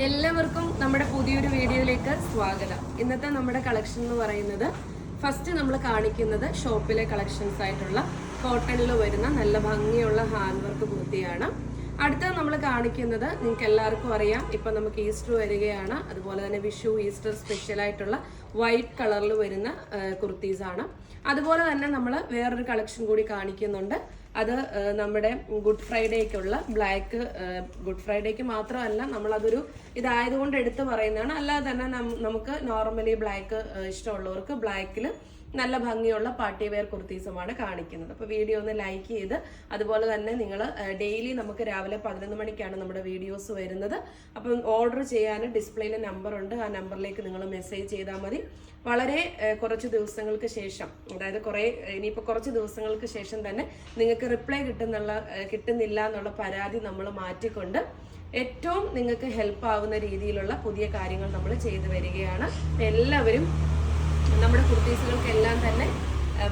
എല്ലാവർക്കും നമ്മുടെ പുതിയൊരു വീഡിയോയിലേക്ക് സ്വാഗതം. ഇന്നത്തെ നമ്മുടെ കളക്ഷൻ എന്ന് പറയുന്നത് ഫസ്റ്റ് നമ്മൾ കാണിക്കുന്നത് ഷോപ്പിലെ കളക്ഷൻസ് ആയിട്ടുള്ള കോട്ടണിൽ വരുന്ന നല്ല ഭംഗിയുള്ള ഹാൻഡ് വർക്ക് കുർത്തിയാണ്. അടുത്തത് നമ്മൾ കാണിക്കുന്നത് നിങ്ങൾക്ക് എല്ലാവർക്കും അറിയാം. ഇപ്പൊ നമുക്ക് ഈസ്റ്റർ വരികയാണ്. അതുപോലെ തന്നെ വിഷു ഈസ്റ്റർ സ്പെഷ്യൽ ആയിട്ടുള്ള വൈറ്റ് കളറിൽ വരുന്ന കുർത്തീസ് ആണ് അതുപോലെ തന്നെ നമ്മൾ വേറൊരു കളക്ഷൻ കൂടി കാണിക്കുന്നുണ്ട്. അത് നമ്മുടെ ഗുഡ് ഫ്രൈഡേക്കുള്ള ബ്ലാക്ക് ഗുഡ് ഫ്രൈഡേക്ക് മാത്രമല്ല നമ്മളതൊരു ഇതായതുകൊണ്ട് എടുത്ത് പറയുന്നതാണ്. അല്ലാതെ തന്നെ നമുക്ക് നോർമലി ബ്ലാക്ക് ഇഷ്ടമുള്ളവർക്ക് ബ്ലാക്കിൽ നല്ല ഭംഗിയുള്ള പാർട്ടി വെയർ കുർത്തീസുമാണ് കാണിക്കുന്നത്. അപ്പോൾ വീഡിയോ ഒന്ന് ലൈക്ക് ചെയ്ത് അതുപോലെ തന്നെ നിങ്ങൾ ഡെയിലി നമുക്ക് രാവിലെ പതിനൊന്ന് മണിക്കാണ് നമ്മുടെ വീഡിയോസ് വരുന്നത്. അപ്പം ഓർഡർ ചെയ്യാൻ ഡിസ്പ്ലേയിലെ നമ്പറുണ്ട്. ആ നമ്പറിലേക്ക് നിങ്ങൾ മെസ്സേജ് ചെയ്താൽ മതി. വളരെ കുറച്ച് ദിവസങ്ങൾക്ക് ശേഷം അതായത് കുറേ ഇനിയിപ്പോൾ കുറച്ച് ദിവസങ്ങൾക്ക് ശേഷം തന്നെ നിങ്ങൾക്ക് റിപ്ലൈ കിട്ടുന്നുള്ള കിട്ടുന്നില്ല എന്നുള്ള പരാതി നമ്മൾ മാറ്റിക്കൊണ്ട് ഏറ്റവും നിങ്ങൾക്ക് ഹെൽപ്പ് ആവുന്ന രീതിയിലുള്ള പുതിയ കാര്യങ്ങൾ നമ്മൾ ചെയ്തു വരികയാണ്. എല്ലാവരും നമ്മുടെ കുർത്തീസുകൾക്കെല്ലാം തന്നെ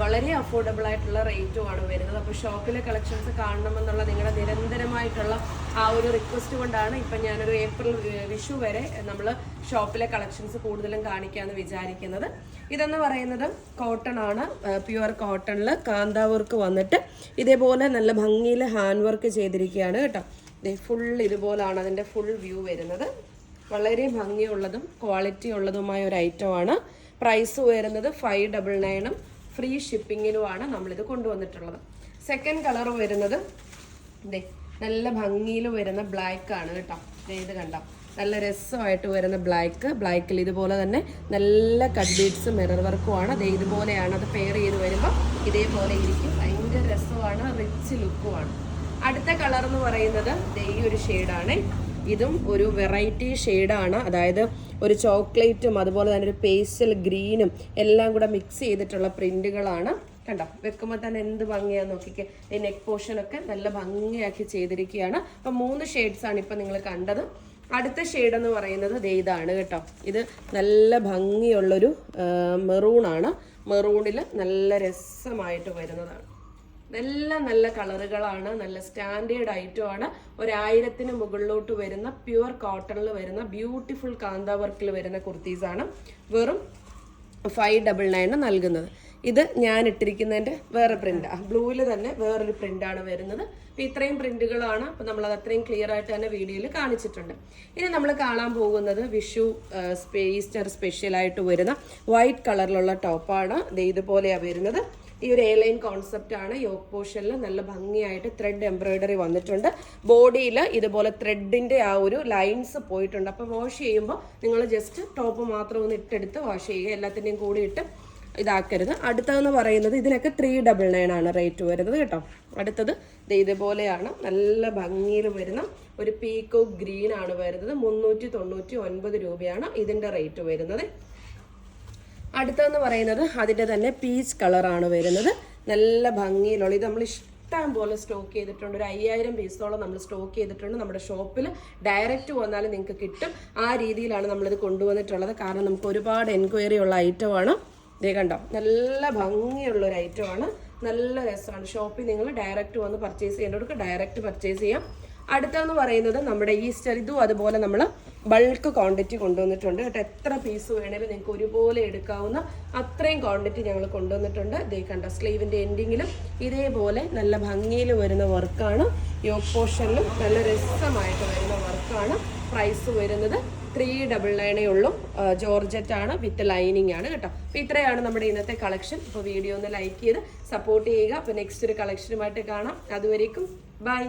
വളരെ അഫോർഡബിൾ ആയിട്ടുള്ള റേറ്റുമാണ് വരുന്നത്. അപ്പോൾ ഷോപ്പിലെ കളക്ഷൻസ് കാണണമെന്നുള്ള നിങ്ങളുടെ നിരന്തരമായിട്ടുള്ള ആ ഒരു റിക്വസ്റ്റ് കൊണ്ടാണ് ഇപ്പം ഞാനൊരു ഏപ്രിൽ വിഷു വരെ നമ്മൾ ഷോപ്പിലെ കളക്ഷൻസ് കൂടുതലും കാണിക്കാമെന്ന് വിചാരിക്കുന്നത്. ഇതെന്ന് പറയുന്നത് കോട്ടൺ ആണ്. പ്യുവർ കോട്ടണിൽ കാന്താ വർക്ക് വന്നിട്ട് ഇതേപോലെ നല്ല ഭംഗിയിൽ ഹാൻഡ് വർക്ക് ചെയ്തിരിക്കുകയാണ് കേട്ടോ. ഫുൾ ഇതുപോലാണ് അതിന്റെ ഫുൾ വ്യൂ വരുന്നത്. വളരെ ഭംഗിയുള്ളതും ക്വാളിറ്റി ഉള്ളതുമായ ഒരു ഐറ്റമാണ് പ്രൈസ് വരുന്നത് ഫൈവ് ഡബിൾ നയനും ഫ്രീ ഷിപ്പിങ്ങിലുമാണ് നമ്മളിത് കൊണ്ടുവന്നിട്ടുള്ളത്. സെക്കൻഡ് കളർ വരുന്നത് ഇതേ നല്ല ഭംഗിയിൽ വരുന്ന ബ്ലാക്ക് ആണ് കേട്ടോ. ഇത് കണ്ട? നല്ല രസമായിട്ട് വരുന്ന ബ്ലാക്ക് ബ്ലാക്കിൽ ഇതുപോലെ തന്നെ നല്ല കട്ട് ബീഡ്സ് മിറർ വർക്കുമാണ് ദേ ഇതുപോലെയാണ് അത് പെയർ ചെയ്ത് വരുമ്പോൾ ഇതേപോലെ ഇരിക്കും. ഭയങ്കര രസമാണ് റിച്ച് ലുക്കുമാണ് അടുത്ത കളർ എന്ന് പറയുന്നത് ഈ ഒരു ഷെയ്ഡാണ് ഇതും ഒരു വെറൈറ്റി ഷെയ്ഡാണ് അതായത് ഒരു ചോക്ലേറ്റും അതുപോലെ തന്നെ ഒരു പേസ്റ്റൽ ഗ്രീനും എല്ലാം കൂടെ മിക്സ് ചെയ്തിട്ടുള്ള പ്രിന്റുകളാണ് കണ്ടോ? വെക്കുമ്പോൾ തന്നെ എന്ത് ഭംഗിയാന്ന് നോക്കിക്കേ. ഈ നെക്ക് പോർഷൻ ഒക്കെ നല്ല ഭംഗിയാക്കി ചെയ്തിരിക്കുകയാണ്. അപ്പം മൂന്ന് ഷെയ്ഡ്സ് ആണ് ഇപ്പം നിങ്ങൾ കണ്ടത്. അടുത്ത ഷെയ്ഡ് എന്ന് പറയുന്നത് ദേ ഇതാണ് കേട്ടോ. ഇത് നല്ല ഭംഗിയുള്ളൊരു മെറൂണാണ് മെറൂണിൽ നല്ല രസമായിട്ട് വരുന്നതാണ്. എല്ലാം നല്ല കളറുകളാണ് നല്ല സ്റ്റാൻഡേർഡ് ഐറ്റമാണ്. ഒരായിരത്തിന് മുകളിലോട്ട് വരുന്ന പ്യുവർ കോട്ടണിൽ വരുന്ന ബ്യൂട്ടിഫുൾ കാന്ത വർക്കിൽ വരുന്ന കുർത്തീസാണ് വെറും ഫൈവ് ഡബിൾ നയൻ നൽകുന്നത്. ഇത് ഞാൻ ഇട്ടിരിക്കുന്നതിന്റെ വേറെ പ്രിന്റ് ബ്ലൂവിൽ തന്നെ വേറൊരു പ്രിന്റാണ് വരുന്നത്. അപ്പോൾ ഇത്രയും പ്രിന്റുകളാണ് അപ്പോൾ നമ്മളത് അത്രയും ക്ലിയർ ആയിട്ട് തന്നെ വീഡിയോയിൽ കാണിച്ചിട്ടുണ്ട്. ഇനി നമ്മൾ കാണാൻ പോകുന്നത് വിഷു സ്പേസ്റ്റർ സ്പെഷ്യലായിട്ട് വരുന്ന വൈറ്റ് കളറിലുള്ള ടോപ്പാണ് ദേ ഇതുപോലെയാണ് വരുന്നത്. ഈ ഒരു എയർലൈൻ കോൺസെപ്റ്റ് ആണ്. യോക്ക് പോർഷനിൽ നല്ല ഭംഗിയായിട്ട് ത്രെഡ് എംബ്രോയിഡറി വന്നിട്ടുണ്ട്. ബോഡിയിൽ ഇതുപോലെ ത്രെഡിന്റെ ആ ഒരു ലൈൻസ് പോയിട്ടുണ്ട്. അപ്പോൾ വാഷ് ചെയ്യുമ്പോൾ നിങ്ങൾ ജസ്റ്റ് ടോപ്പ് മാത്രം ഒന്ന് ഇട്ടെടുത്ത് വാഷ് ചെയ്യുക. എല്ലാത്തിന്റെയും കൂടി ഇട്ട് ഇതാക്കരുത്. അടുത്തതെന്ന് പറയുന്നത് ഇതിനൊക്കെ ത്രീ ഡബിൾ നയൻ ആണ് റേറ്റ് വരുന്നത് കേട്ടോ. അടുത്തത് ഇതുപോലെയാണ്. നല്ല ഭംഗിയിൽ വരുന്ന ഒരു പീക്കോ ഗ്രീൻ ആണ് വരുന്നത്. മുന്നൂറ്റി തൊണ്ണൂറ്റി ഒൻപത് രൂപയാണ് ഇതിന്റെ റേറ്റ് വരുന്നത്. അടുത്തതെന്ന് പറയുന്നത് അതിന്റെ തന്നെ പീച്ച് കളറാണ് വരുന്നത്. നല്ല ഭംഗിയിലുള്ള ഇത് നമ്മൾ ഇഷ്ടം പോലെ സ്റ്റോക്ക് ചെയ്തിട്ടുണ്ട്. ഒരു അയ്യായിരം പീസോളം നമ്മൾ സ്റ്റോക്ക് ചെയ്തിട്ടുണ്ട് നമ്മുടെ ഷോപ്പിൽ ഡയറക്റ്റ് വന്നാൽ നിങ്ങൾക്ക് കിട്ടും. ആ രീതിയിലാണ് നമ്മളിത് കൊണ്ടുവന്നിട്ടുള്ളത്. കാരണം നമുക്ക് ഒരുപാട് എൻക്വയറി ഉള്ള ഐറ്റമാണ് ഇതേ കണ്ടോ? നല്ല ഭംഗിയുള്ള ഒരു ഐറ്റമാണ് നല്ല രസമാണ്. ഷോപ്പിൽ നിങ്ങൾ ഡയറക്റ്റ് വന്ന് പർച്ചേസ് ചെയ്യേണ്ടവർക്ക് ഡയറക്റ്റ് പർച്ചേസ് ചെയ്യാം. അടുത്തെന്ന് പറയുന്നത് നമ്മുടെ ഈസ്റ്റർ ഇതും അതുപോലെ നമ്മൾ ബൾക്ക് ക്വാണ്ടിറ്റി കൊണ്ടുവന്നിട്ടുണ്ട്. കേട്ടോ എത്ര പീസ് വേണേലും നിങ്ങൾക്ക് ഒരുപോലെ എടുക്കാവുന്ന അത്രയും ക്വാണ്ടിറ്റി ഞങ്ങൾ കൊണ്ടുവന്നിട്ടുണ്ട്. ദേ കണ്ട സ്ലീവിന്റെ എൻഡിങ്ങിലും ഇതേപോലെ നല്ല ഭംഗിയിൽ വരുന്ന വർക്കാണ്. യോക്ക് പോർഷനിലും നല്ല രസമായിട്ട് വരുന്ന വർക്കാണ് പ്രൈസ് വരുന്നത്. ത്രീ ഡബിൾ നയനേ ഉള്ളൂ. ജോർജറ്റ് ആണ് വിത്ത് ലൈനിങ് ആണ് കേട്ടോ. അപ്പോൾ ഇത്രയാണ് നമ്മുടെ ഇന്നത്തെ കളക്ഷൻ അപ്പോൾ വീഡിയോ ഒന്ന് ലൈക്ക് ചെയ്ത് സപ്പോർട്ട് ചെയ്യുക. അപ്പോൾ നെക്സ്റ്റ് ഒരു കളക്ഷനുമായിട്ട് കാണാം. അതുവരേക്കും ബൈ